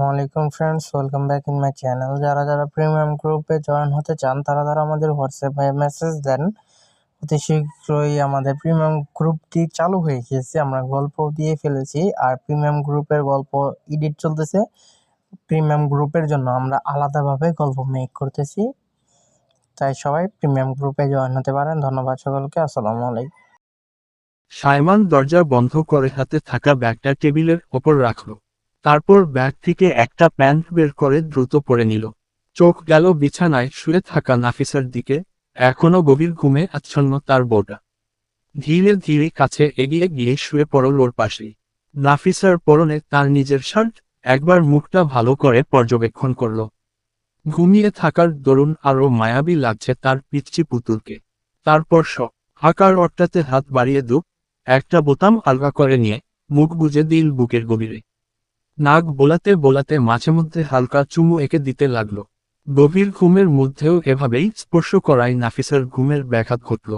আসসালামাইকুম friends welcome back in my channel যারা যারা প্রিমিয়াম গ্রুপে জয়েন হতে চান, তারা তারা আমাদের হোয়াটসঅ্যাপে মেসেজ দেন। অতি শীঘ্রই আমাদের প্রিমিয়াম গ্রুপটি চালু হয়ে গিয়েছে। আমরা গল্প দিয়ে ফেলেছি, আর প্রিমিয়াম গ্রুপের গল্প এডিট চলতেছে। প্রিমিয়াম গ্রুপের জন্য আমরা আলাদাভাবে গল্প মেক করতেছি। তাই সবাই প্রিমিয়াম গ্রুপে জয়েন হতে পারেন। ধন্যবাদ সকলকে। আসসালামু আলাইকুম সাইমান দরজা বন্ধ করে হাতে থাকা ব্যাগটা টেবিলের ওপর রাখল। তারপর ব্যাগ থেকে একটা প্যান্ট বের করে দ্রুত পরে নিল। চোখ গেল বিছানায় শুয়ে থাকা নাফিসার দিকে, এখনও গভীর ঘুমে আচ্ছন্ন তার বউটা। ধীরে ধীরে কাছে এগিয়ে গিয়ে শুয়ে পড়ল ওর পাশেই। নাফিসার পরনে তার নিজের শার্ট একবার মুখটা ভালো করে পর্যবেক্ষণ করল। ঘুমিয়ে থাকার দরুন আরও মায়াবী লাগছে তার পিচ্ছি পুতুলকে। তারপর স আকার অট্টাতে হাত বাড়িয়ে দুপ একটা বোতাম আলগা করে নিয়ে মুখ বুজে দিল বুকের গভীরে। নাক বোলাতে বোলাতে মাঝে মধ্যে হালকা চুমু এঁকে দিতে লাগল। গভীর ঘুমের মধ্যেও এভাবেই স্পর্শ করায় নাফিসার ঘুমের ব্যাঘাত ঘটল।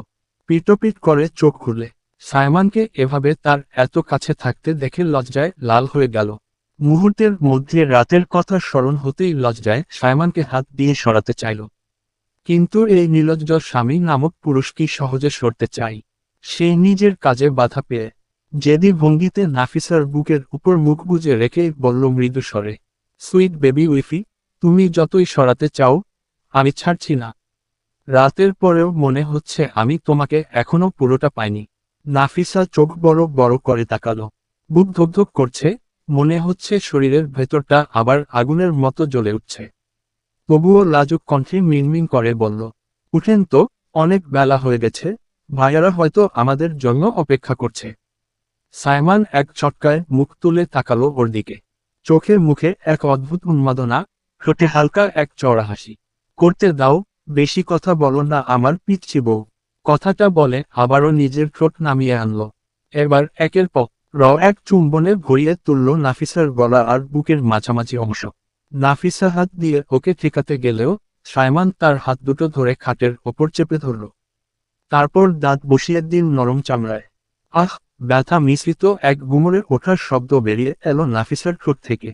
পিটপিট করে চোখ খুলে সাইমানকে এভাবে তার এত কাছে থাকতে দেখে লজ্জায় লাল হয়ে গেল। মুহূর্তের মধ্যে রাতের কথা স্মরণ হতেই লজ্জায় সায়মানকে হাত দিয়ে সরাতে চাইল। কিন্তু এই নির্লজ্জ স্বামী নামক পুরুষ কি সহজে সরতে চাই সে নিজের কাজে বাধা পেয়ে জেদি ভঙ্গিতে নাফিসার বুকের উপর মুখ বুজে রেখে বলল, মৃদু স্বরে। সুইট বেবি উইফি, তুমি যতই সরাতে চাও, আমি ছাড়ছি না। রাতের পরেও মনে হচ্ছে আমি তোমাকে এখনও পুরোটা পাইনি নাফিসা চোখ বড় বড় করে তাকালো। বুক ধকধক করছে, মনে হচ্ছে শরীরের ভেতরটা আবার আগুনের মতো জ্বলে উঠছে। তবুও লাজুক কণ্ঠে মিনমিন করে বলল, উঠেন তো, অনেক বেলা হয়ে গেছে, ভাইয়ারা হয়তো আমাদের জন্য অপেক্ষা করছে। সাইমান এক চটকায় মুখ তুলে তাকালো ওর দিকে। চোখে মুখে এক অদ্ভুত উন্মাদনা, ঠোঁটে হালকা এক চড়া হাসি। করতে দাও, বেশি কথা বলো না আমার পিচ্ছি বউ। কথাটা বলে আবারও নিজের ঠোঁট নামিয়ে আনলো। এবার একের পর র এক চুম্বনে ভরিয়ে তুলল নাফিসার গলা আর বুকের মাঝামাঝি অংশ। নাফিসা হাত দিয়ে ওকে ঠেকাতে গেলেও সাইমান তার হাত দুটো ধরে খাটের ওপর চেপে ধরল। তারপর দাঁত বসিয়ে দিন নরম চামড়ায়। আহ ব্যথা মিশ্রিত এক গুমরে ওঠার শব্দ বেরিয়ে এলো নাফিসার ঠোঁট থেকে।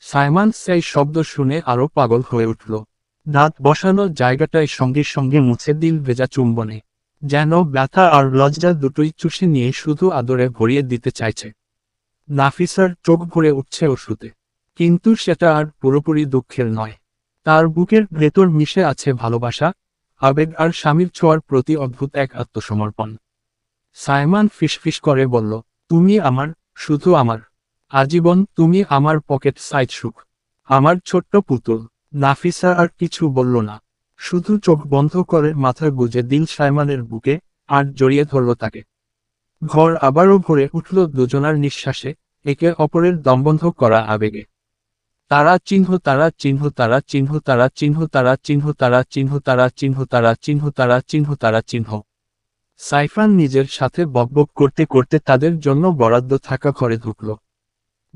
সাইমান সেই শব্দ শুনে আরও পাগল হয়ে উঠল। দাঁত বসানো জায়গাটায় সঙ্গে সঙ্গে মুছে দিল ভেজা চুম্বনে। যেন ব্যথা আর লজ্জা দুটোই চুষে নিয়ে শুধু আদরে ভরিয়ে দিতে চাইছে। নাফিসার চোখ ভরে উঠছে ওষুধে। কিন্তু সেটা আর পুরোপুরি দুঃখের নয়। তার বুকের ভেতর মিশে আছে ভালোবাসা, আবেগ আর স্বামীর ছোঁয়ার প্রতি অদ্ভুত এক আত্মসমর্পণ। সাইমান ফিসফিস করে বলল, তুমি আমার, শুধু আমার। আজীবন তুমি আমার পকেট সাইড সুখ। আমার ছোট্ট পুতুল। নাফিসা আর কিছু বলল না। শুধু চোখ বন্ধ করে মাথা গুজে দিল সাইমানের বুকে আর জড়িয়ে ধরল তাকে। ঘর আবারও ভরে উঠল দুজনার নিঃশ্বাসে, একে অপরের দমবন্ধ করা আবেগে। তারা চিহ্ন তারা চিহ্ন তারা চিহ্ন তারা চিহ্ন তারা চিহ্ন তারা চিহ্ন তারা চিহ্ন তারা চিহ্ন তারা চিহ্ন তারা চিহ্ন। সাইফান নিজের সাথে বকবক করতে করতে তাদের জন্য বরাদ্দ থাকা ঘরে ঢুকল।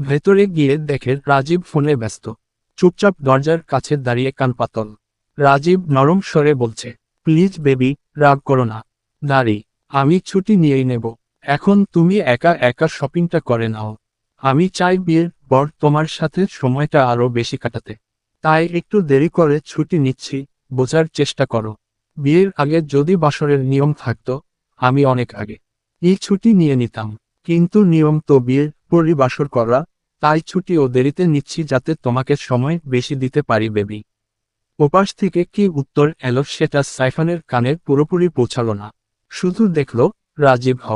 ভেতরে গিয়ে দেখে রাজীব ফোনে ব্যস্ত। চুপচাপ দরজার কাছে দাঁড়িয়ে কান পাতল। রাজীব নরম স্বরে বলছে, প্লিজ বেবি, রাগ করো না। দাঁড়ি, আমি ছুটি নিয়েই নেব। এখন তুমি একা একা শপিংটা করে নাও। আমি চাই বিয়ের পর তোমার সাথে সময়টা আরও বেশি কাটাতে। তাই একটু দেরি করে ছুটি নিচ্ছি, বোঝার চেষ্টা করো। বিয়ের আগে যদি বাসরের নিয়ম থাকতো আমি অনেক আগে। এই ছুটি নিয়ে নিতাম। কিন্তু নিয়ম তো বিয়ের পরিবাসর করা। তাই ছুটি ও দেরিতে নিচ্ছি যাতে তোমাকে সময় বেশি দিতে পারি, বেবি। ওপাশ থেকে কি উত্তর এলো সেটা সাইফানের কানে পুরোপুরি পৌঁছালো না। শুধু দেখল, রাজীব হ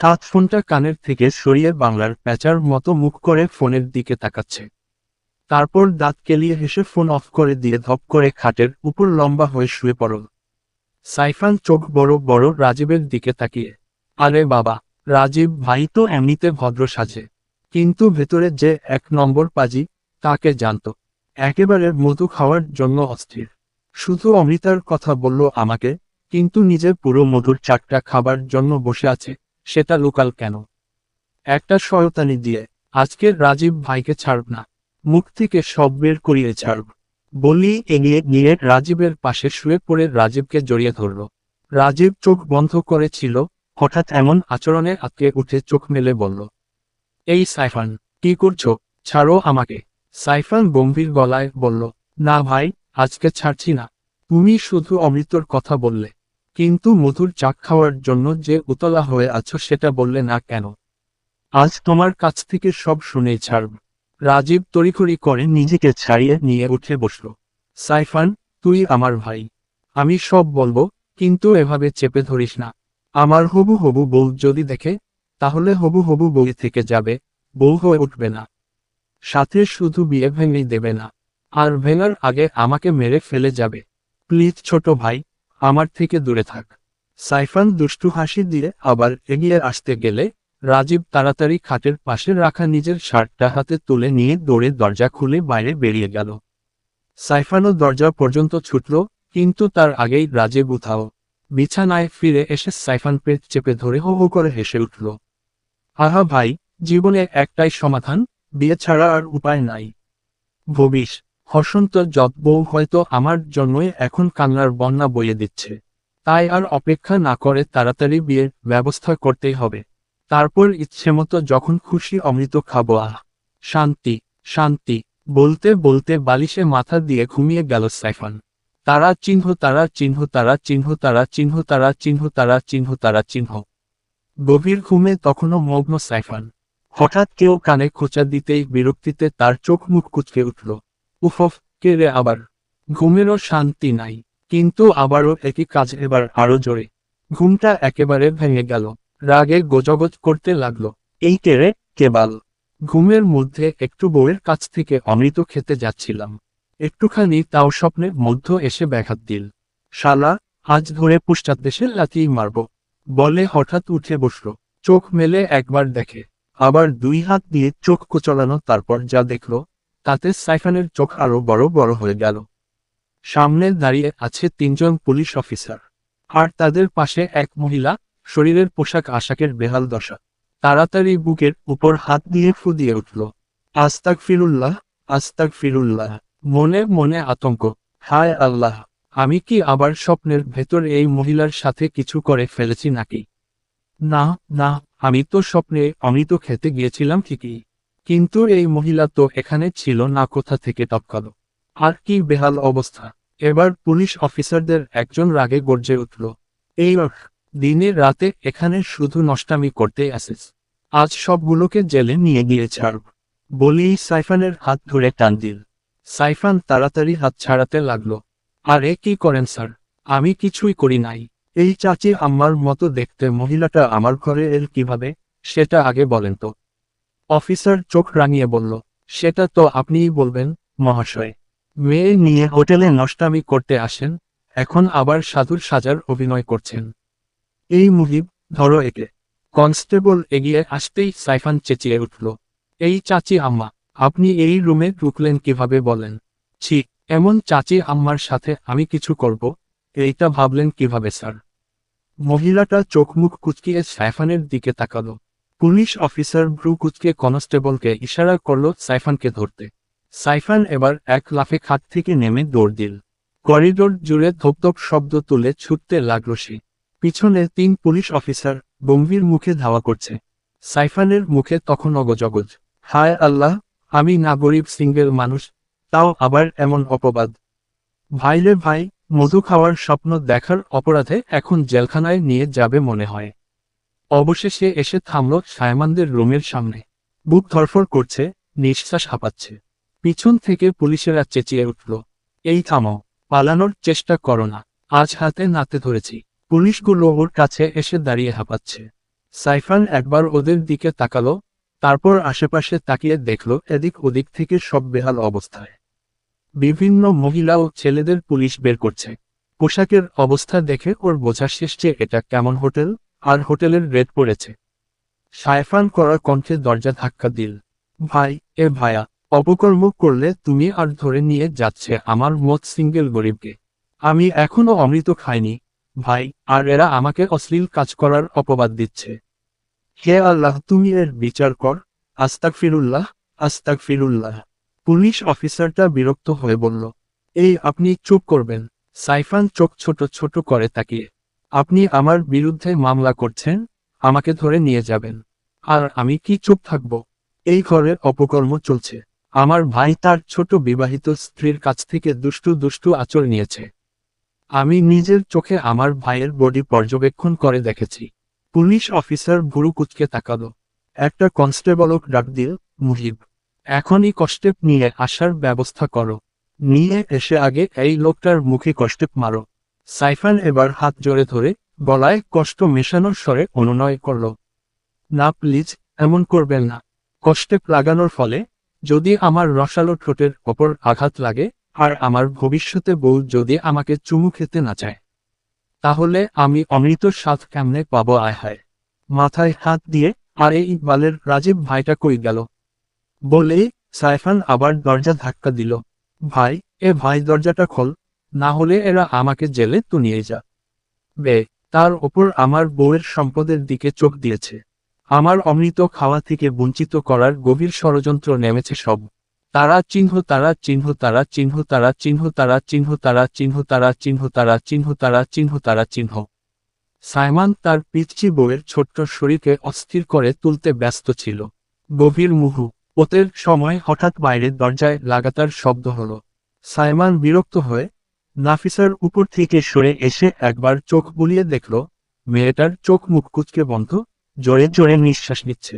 হাত ফোনটা কানের থেকে সরিয়ে বাংলার প্যাচার মতো মুখ করে ফোনের দিকে তাকাচ্ছে। তারপর দাঁত কেলিয়ে হেসে ফোন অফ করে দিয়ে ধপ করে খাটের উপর লম্বা হয়ে শুয়ে পড়ল। সাইফান চোখ বড় বড় রাজীবের দিকে তাকিয়ে। আরে বাবা, রাজীব ভাই তো এমনিতে ভদ্র সাজে। কিন্তু ভেতরে যে এক নম্বর পাজি, তাকে জানত। একেবারে মধু খাওয়ার জন্য অস্থির। শুধু অমৃতার কথা বলল আমাকে, কিন্তু নিজে পুরো মধুর চাকটা খাবার জন্য বসে আছে, সেটা লোকাল কেন? একটা শয়তানি দিয়ে আজকের রাজীব ভাইকে ছাড়ব না। মুখ থেকে সব বের করিয়ে ছাড়ব। বলি এগিয়ে গিয়ে রাজীবের পাশে শুয়ে পড়ে রাজীবকে জড়িয়ে ধরল। রাজীব চোখ বন্ধ করেছিল, হঠাৎ এমন আচরণে আটকে উঠে চোখ মেলে বলল, এই সাইফান, কি করছ? ছাড়ো আমাকে। সাইফান গম্ভীর গলায় বলল, না ভাই, আজকে ছাড়ছি না। তুমি শুধু অমৃতর কথা বললে। কিন্তু মধুর চাক খাওয়ার জন্য যে উতলা হয়ে আছো সেটা বললে না কেন? আজ তোমার কাছ থেকে সব শুনেই ছাড়ব। রাজীব তড়িখড়ি করে নিজেকে ছাড়িয়ে নিয়ে উঠে বসল। সাইফান, তুই আমার ভাই। আমি সব বলব, কিন্তু এভাবে চেপে ধরিস না। আমার হবু হবু বউ যদি দেখে, তাহলে হবু হবু বই থেকে যাবে, বউ হয়ে উঠবে না। সাথে শুধু বিয়ে ভেঙেই দেবে না। আর ভেঙার আগে আমাকে মেরে ফেলে যাবে। প্লিজ ছোট ভাই, আমার থেকে দূরে থাক। সাইফান দুষ্টু হাসি দিয়ে আবার এগিয়ে আসতে গেলে রাজীব তাড়াতাড়ি খাটের পাশে রাখা নিজের শার্টটা হাতে তুলে নিয়ে দৌড়ে দরজা খুলে বাইরে বেরিয়ে গেল। সাইফানও দরজা পর্যন্ত ছুটল, কিন্তু তার আগেই রাজীব উঠাও বিছানায় ফিরে এসে সাইফান পেট চেপে ধরে হো হো করে হেসে উঠল। আহা ভাই, জীবনে একটাই সমাধান, বিয়ে ছাড়া আর উপায় নাই। ভবিষ, হসন্ত যত বউ হয়তো আমার জন্যই এখন কান্নার বন্যা বইয়ে দিচ্ছে। তাই আর অপেক্ষা না করে তাড়াতাড়ি বিয়ের ব্যবস্থা করতেই হবে। তারপর ইচ্ছেমতো যখন খুশি অমৃত খাব, আহ, শান্তি শান্তি, বলতে বলতে বালিশে মাথা দিয়ে ঘুমিয়ে গেল সাইফান। তারা চিহ্ন তারা চিহ্ন তারা চিহ্ন তারা চিহ্ন তারা চিহ্ন তারা চিহ্ন তারা চিহ্ন। গভীর ঘুমে তখনও মগ্ন সাইফান। হঠাৎ কেউ কানে খোঁচা দিতেই বিরক্তিতে তার চোখ মুখ কুচকে উঠল। উফফ কে রে আবার? ঘুমেরও শান্তি নাই, কিন্তু আবারও একই কাজ এবার আরও জোরে। ঘুমটা একেবারে ভেঙে গেল। রাগে গোজগজ করতে লাগল। এই কেড়ে কেবাল। ঘুমের মধ্যে একটু বউয়ের কাছ থেকে অমৃত খেতে যাচ্ছিলাম। একটুখানি তাও স্বপ্নের মধ্য এসে ব্যাঘাত দিল। শালা আজ ধরে পুষ্টাত দেশে লাথি মারব। বলে হঠাৎ উঠে বসল। চোখ মেলে একবার দেখে। আবার দুই হাত দিয়ে চোখ কোচলানো তারপর যা দেখল তাতে সাইফানের চোখ আরও বড় বড় হয়ে গেল। সামনে দাঁড়িয়ে আছে তিনজন পুলিশ অফিসার। আর তাদের পাশে এক মহিলা শরীরের পোশাক আশাকের বেহাল দশা। তাড়াতাড়ি বুকের উপর হাত দিয়ে ফু দিয়ে উঠল। আস্তাক ফিরুল্লাহ আস্তাক ফিরুল্লাহ মনে মনে আতঙ্ক, হায় আল্লাহ, আমি কি আবার স্বপ্নের ভেতর এই মহিলার সাথে কিছু করে ফেলেছি নাকি? না না, আমি তো স্বপ্নে অমৃত খেতে গিয়েছিলাম ঠিকই। কিন্তু এই মহিলা তো এখানে ছিল না, কোথা থেকে টপকালো আর কি বেহাল অবস্থা। এবার পুলিশ অফিসারদের একজন রাগে গর্জে উঠল, এই দিনে রাতে এখানে শুধু নষ্টামি করতে আসিস। আজ সবগুলোকে জেলে নিয়ে গিয়ে ছাড়ব বলেই সাইফানের হাত ধরে টান দিল। সাইফান তাড়াতাড়ি হাত ছাড়াতে লাগল। আরে, কি করেন স্যার? আমি কিছুই করি নাই। এই চাচি আমার মতো দেখতে মহিলাটা আমার ঘরে এল কীভাবে? সেটা আগে বলেন তো। অফিসার চোখ রাঙিয়ে বলল, সেটা তো আপনিই বলবেন, মহাশয়। মেয়ে নিয়ে হোটেলে নষ্টামি করতে আসেন, এখন আবার সাধুর সাজার অভিনয় করছেন। এই মুহিব, ধরো একে। কনস্টেবল এগিয়ে আসতেই সাইফান চেঁচিয়ে উঠল, এই চাচি আম্মা, আপনি এই রুমে ঢুকলেন কীভাবে বলেন? ছি, এমন চাচি আম্মার সাথে আমি কিছু করব, এইটা ভাবলেন কীভাবে, স্যার? মহিলাটা চোখ মুখ কুচকিয়ে সাইফানের দিকে তাকালো। পুলিশ অফিসার ভ্রু কুচকে কনস্টেবলকে ইশারা করল সাইফানকে ধরতে। সাইফান এবার এক লাফে খাট থেকে নেমে দৌড় দিল। করিডোর জুড়ে ধপধপ শব্দ তুলে ছুটতে লাগল সে। পিছনে তিন পুলিশ অফিসার গম্ভীর মুখে ধাওয়া করছে। সাইফানের মুখে তখন অগজগজ, হায় আল্লাহ, আমি না গরিব সিঙ্গেল মানুষ, তাও আবার এমন অপবাদ। ভাইরে ভাই, মধু খাওয়ার স্বপ্ন দেখার অপরাধে এখন জেলখানায় নিয়ে যাবে মনে হয়। অবশেষে এসে থামল সায়মানদের রুমের সামনে। বুক ধরফর করছে, নিঃশ্বাস হাঁপাচ্ছে। পিছন থেকে পুলিশেরা চেঁচিয়ে উঠল, এই থামো পালানোর চেষ্টা করো না, আজ হাতে নাতে ধরেছি। পুলিশগুলো ওর কাছে এসে দাঁড়িয়ে হাঁপাচ্ছে। সাইফান একবার ওদের দিকে তাকালো, তারপর আশেপাশে তাকিয়ে দেখল এদিক ওদিক থেকে সব বেহাল অবস্থায়। বিভিন্ন মহিলা ও ছেলেদের পুলিশ বের করছে। পোশাকের অবস্থা দেখে ওর বোঝা শেষ যে এটা কেমন হোটেল, আর হোটেলের রেট পড়েছে। সাইফান করার কণ্ঠে দরজা ধাক্কা দিল, ভাই, এ ভায়া, অপকর্ম করলে তুমি আর ধরে নিয়ে যাচ্ছে আমার মত সিঙ্গেল গরিবকে। আমি এখনও অমৃত খাইনি ভাই, আর এরা আমাকে অশ্লীল কাজ করার অপবাদ দিচ্ছে। হে আল্লাহ, তুমি এর বিচার কর। আস্তাক ফিরুল্লাহ আস্তাক ফিরুল্লাহ পুলিশ অফিসারটা বিরক্ত হয়ে বলল, এই, আপনি চুপ করবেন। সাইফান চোখ ছোট ছোট করে তাকিয়ে, আপনি আমার বিরুদ্ধে মামলা করছেন, আমাকে ধরে নিয়ে যাবেন। আর আমি কি চুপ থাকব? এই ঘরে অপকর্ম চলছে। আমার ভাই তার ছোট বিবাহিত স্ত্রীর কাছ থেকে দুষ্টু দুষ্টু আচর নিয়েছে। আমি নিজের চোখে আমার ভাইয়ের বডি পর্যবেক্ষণ করে দেখেছি। পুলিশ অফিসার ভুরু কুচকে তাকালো। একটা কনস্টেবলক ডাক দিল মুহিব এখনই কষ্টেপ নিয়ে আসার ব্যবস্থা করো। নিয়ে এসে আগে এই লোকটার মুখে কষ্টেপ মারো। সাইফান এবার হাত জোরে ধরে গলায় কষ্ট মেশানোর স্বরে অনুনয় করল, না, প্লিজ, এমন করবেন না। কষ্টেপ লাগানোর ফলে যদি আমার রসালো ঠোঁটের ওপর আঘাত লাগে আর আমার ভবিষ্যতে বউ যদি আমাকে চুমু খেতে না চায়। তাহলে আমি অমৃত স্বাদ কেমনে পাবো আয় হায়। মাথায় হাত দিয়ে, আর এই ইকবালের রাজীব ভাইটা কই গেল? বলে সাইফান আবার দরজা ধাক্কা দিল। ভাই, এ ভাই দরজাটা খোল, না হলে এরা আমাকে জেলে তো নিয়ে যা। বে, তার ওপর আমার বউয়ের সম্পদের দিকে চোখ দিয়েছে। আমার অমৃত খাওয়া থেকে বঞ্চিত করার গভীর ষড়যন্ত্র নেমেছে সব। তারা চিহ্ন তারা চিহ্ন তারা চিহ্ন তারা চিহ্ন তারা চিহ্ন তারা চিহ্ন তারা চিহ্ন তারা চিহ্ন তারা চিহ্ন তারা চিহ্ন। সাইমান তার পিচ্ছি বউয়ের ছোট্ট শরীরকে অস্থির করে তুলতে ব্যস্ত ছিল। গভীর মুহু ওতের সময় হঠাৎ বাইরের দরজায় লাগাতার শব্দ হলো। সাইমান বিরক্ত হয়ে নাফিসার উপর থেকে সরে এসে একবার চোখ বুলিয়ে দেখল, মেয়েটার চোখ মুখ কুচকে বন্ধ, জোরে জোরে নিঃশ্বাস নিচ্ছে।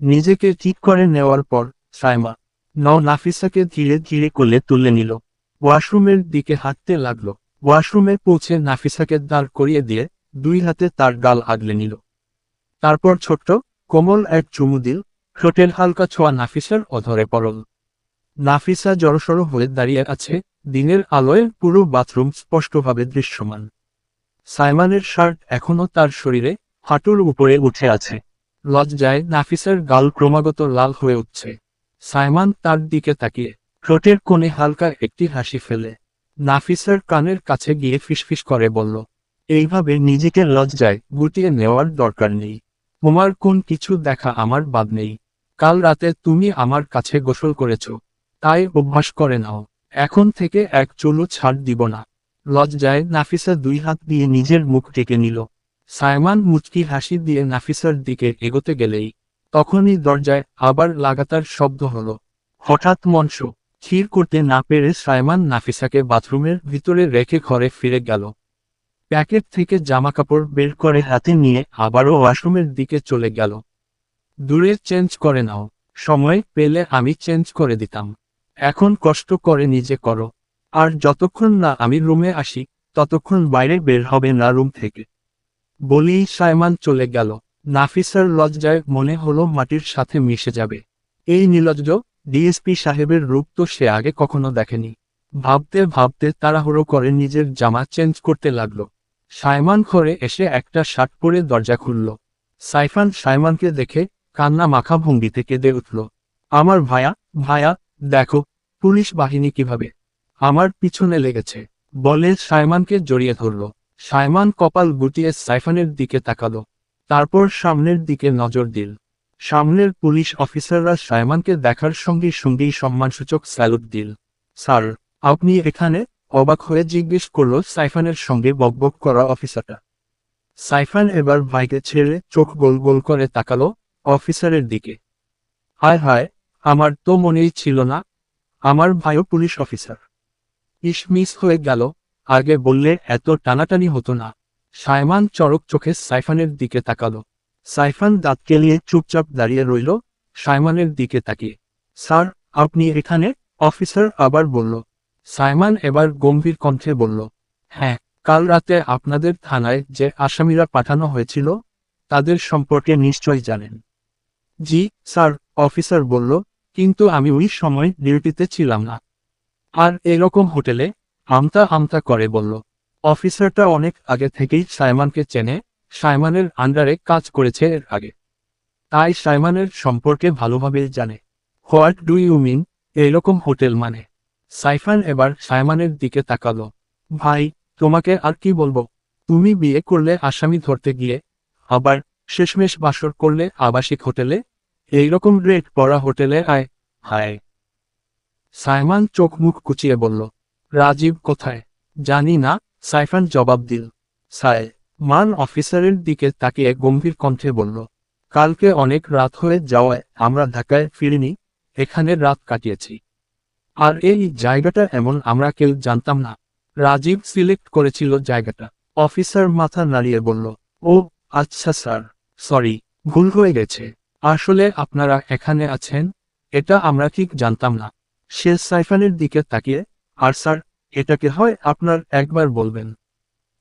নিজেকে ঠিক করে নেওয়ার পর সাইমা ন নাফিসাকে ধীরে ধীরে কোলে তুলে নিল। ওয়াশরুমের দিকে হাঁটতে লাগল। ওয়াশরুমে পৌঁছে নাফিসাকে দাঁড় করিয়ে দিয়ে দুই হাতে তার গাল আগলে নিল। তারপর ছোট্ট, কোমল এক চুমু দিল। ঠোঁটের হালকা ছোঁয়া নাফিসার অধরে পড়ল। নাফিসা জড়সড় হয়ে দাঁড়িয়ে আছে। দিনের আলোয় পুরো বাথরুম স্পষ্টভাবে দৃশ্যমান। সাইমানের শার্ট এখনও তার শরীরে হাঁটুর উপরে উঠে আছে। লজ্জায় নাফিসার গাল ক্রমাগত লাল হয়ে উঠছে। সাইমান তার দিকে তাকিয়ে, ঠোঁটের কোণে হালকা একটি হাসি ফেলে। নাফিসার কানের কাছে গিয়ে ফিসফিস করে বলল, এইভাবে নিজেকে লজ্জায় গুটিয়ে নেওয়ার দরকার নেই। তোমার কোন কিছু দেখা আমার বাদ নেই। কাল রাতে তুমি আমার কাছে গোসল করেছ। তাই অভ্যাস করে নাও। এখন থেকে এক চুলও ছাড় দিব না। লজ্জায় নাফিসা দুই হাত দিয়ে নিজের মুখ ঢেকে নিল। সাইমান মুচকি হাসি দিয়ে নাফিসার দিকে এগোতে গেলেই তখনই দরজায় আবার লাগাতার শব্দ হলো। হঠাৎ মঞ্চ ক্ষীর করতে না পেরে সাইমান নাফিসাকে বাথরুমের ভিতরে রেখে ঘরে ফিরে গেল। প্যাকেট থেকে জামাকাপড় বের করে হাতে নিয়ে আবারও ওয়াশরুমের দিকে চলে গেল। দূরে চেঞ্জ করে নাও, সময় পেলে আমি চেঞ্জ করে দিতাম। এখন কষ্ট করে নিজে করো। আর যতক্ষণ না আমি রুমে আসি, ততক্ষণ বাইরে বের হবে না রুম থেকে। বলেই সাইমান চলে গেল। নাফিসার লজ্জায় মনে হলো মাটির সাথে মিশে যাবে। এই নিলজ্জ ডিএসপি সাহেবের রূপ তো সে আগে কখনো দেখেনি। ভাবতে ভাবতে তাড়াহুড়ো করে নিজের জামা চেঞ্জ করতে লাগল। সাইমান ঘরে এসে একটা শার্ট পরে দরজা খুলল। সাইফান সাইমানকে দেখে কান্না মাখা ভঙ্গিতে কেঁদে উঠল। আমার ভায়া ভায়া, দেখো, পুলিশ বাহিনী কীভাবে? আমার পিছনে লেগেছে। বলে সাইমানকে জড়িয়ে ধরল। সাইমান কপাল গুটিয়ে সাইফানের দিকে তাকালো। তারপর সামনের দিকে নজর দিল। সামনের পুলিশ অফিসাররা সাইমানকে দেখার সঙ্গে সঙ্গেই সম্মানসূচক স্যালুট দিল। স্যার, আপনি এখানে? অবাক হয়ে জিজ্ঞেস করল সাইফানের সঙ্গে বকবক করা অফিসারটা। সাইফান এবার ভাইকে ছেড়ে চোখ গোল গোল করে তাকালো অফিসারের দিকে। হায় হায়, আমার তো মনেই ছিল না, আমার ভাইও পুলিশ অফিসার। ইস মিস হয়ে গেল, আগে বললে এত টানাটানি হতো না। সাইমান চরক চোখে সাইফানের দিকে তাকালো। সাইফান দাঁত কেলিয়ে চুপচাপ দাঁড়িয়ে রইল। সাইমানের দিকে তাকিয়ে। স্যার, আপনি এখানে? অফিসার আবার বলল। সাইমান এবার গম্ভীর কণ্ঠে বলল হ্যাঁ কাল রাতে আপনাদের থানায় যে আসামিরা পাঠানো হয়েছিল, তাদের সম্পর্কে নিশ্চয় জানেন। জি, স্যার, অফিসার বলল, কিন্তু আমি ওই সময় ডিউটিতে ছিলাম না। আর এরকম হোটেলে? আমতা আমতা করে, বলল। অফিসারটা অনেক আগে থেকেই সাইমানকে চেনে, সাইমানের আন্ডারে কাজ করেছে এর আগে। তাই সাইমানের সম্পর্কে ভালোভাবে জানে। What do you mean? এরকম হোটেল মানে। সাইফান এবার সাইমানের দিকে তাকালো। ভাই, তোমাকে আর কি বলব? তুমি বিয়ে করলে আসামি ধরতে গিয়ে, আবার শেষমেশ বাসর করলে আবাসিক হোটেলে? এইরকম রেট পড়া হোটেলে আয়, হায়। সাইমান চোখ মুখ কুচিয়ে বলল, রাজীব কোথায়? জানি না। সাইফান জবাব দিল, সাই, মান অফিসারের দিকে তাকিয়ে গম্ভীর কণ্ঠে বলল, কালকে অনেক রাত হয়ে যাওয়ায় আমরা ঢাকায় ফিরিনি, এখানে রাত কাটিয়েছি। আর এই জায়গাটা এমন আমরা কেউ জানতাম না। রাজীব সিলেক্ট করেছিল জায়গাটা। অফিসার মাথা নাড়িয়ে বলল, ও আচ্ছা স্যার, সরি, ভুল হয়ে গেছে। আসলে আপনারা এখানে আছেন, এটা আমরা ঠিক জানতাম না। সে সাইফানের দিকে তাকিয়ে, আর স্যার এটাকে হয় আপনার একবার বলবেন।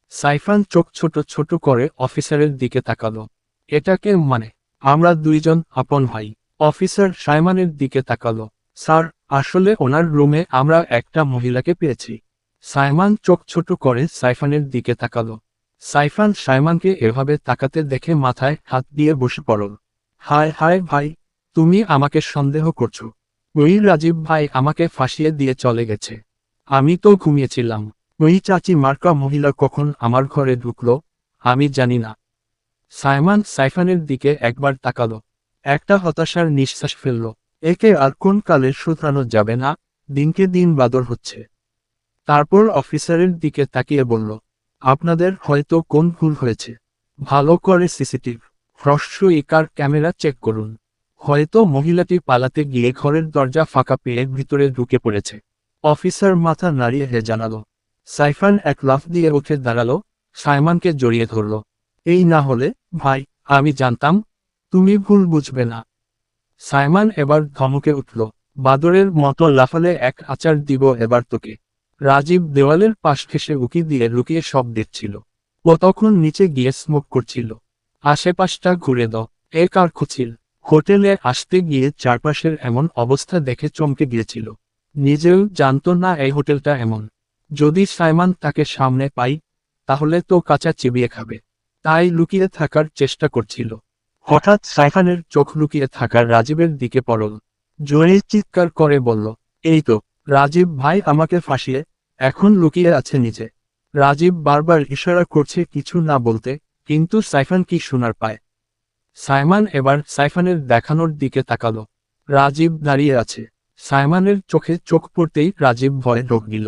সাইফান চোখ ছোট ছোট করে অফিসারের দিকে তাকালো। এটাকে মানে আমরা দুইজন আপন ভাই। অফিসার সাইমানের দিকে তাকালো। স্যার, আসলে ওনার রুমে আমরা একটা মহিলাকে পেয়েছি। সাইমান চোখ ছোট করে সাইফানের দিকে তাকালো। সাইফান সাইমানকে এভাবে তাকাতে দেখে মাথায় হাত দিয়ে বসে পড়ল। হায় হায় ভাই, তুমি আমাকে সন্দেহ করছ। ওই রাজীব ভাই আমাকে ফাঁসিয়ে দিয়ে চলে গেছে। আমি তো ঘুমিয়েছিলাম। ওই চাচি মার্কা মহিলা কখন আমার ঘরে ঢুকলো? আমি জানি না। সাইমান সাইফানের দিকে একবার তাকালো। একটা হতাশার নিঃশ্বাস ফেলল। একে আর কোন কালে শুধরানো যাবে না? দিনকে দিন বাদর হচ্ছে। তারপর অফিসারের দিকে তাকিয়ে বলল, আপনাদের হয়তো কোন ভুল হয়েছে। ভালো করে সিসিটিভি হ্রস্ব একার ক্যামেরা চেক করুন। হয়তো মহিলাটি পালাতে গিয়ে ঘরের দরজা ফাঁকা পেয়ে ভিতরে ঢুকে পড়েছে। অফিসার মাথা নাড়িয়ে হে জানালো। সাইফান এক লাফ দিয়ে উঠে দাঁড়াল, সাইমানকে জড়িয়ে ধরল। এই না হলে, ভাই, আমি জানতাম, তুমি ভুল বুঝবে না। সাইমান এবার ধমকে উঠল, বাদরের মতো লাফালে এক আচার দিব এবার তোকে। রাজীব দেওয়ালের পাশ ঘেসে উকি দিয়ে লুকিয়ে সব দেখছিল। ও তখন নিচে গিয়ে স্মোক করছিল। আশেপাশটা ঘুরে দাও, এ কার খুঁচিল? হোটেলে আসতে গিয়ে চারপাশের এমন অবস্থা দেখে চমকে গিয়েছিল। নিজেও জানতো না এই হোটেলটা এমন। যদি সাইমান তাকে সামনে পাই, তাহলে তো কাঁচা চিবিয়ে খাবে। তাই লুকিয়ে থাকার চেষ্টা করছিল। হঠাৎ সাইফানের চোখ লুকিয়ে থাকার রাজীবের দিকে পড়ল। জোরে চিৎকার করে বলল, এই তো, রাজীব ভাই আমাকে ফাঁসিয়ে এখন লুকিয়ে আছে নিচে রাজীব বারবার ইশারা করছে কিছু না বলতে, কিন্তু সাইফান কি শোনার পায়? সাইমান এবার সাইফানের দেখানোর দিকে তাকালো। রাজীব দাঁড়িয়ে আছে। সাইমানের চোখে চোখ পড়তেই রাজীব ভয়ে ঢোক গিল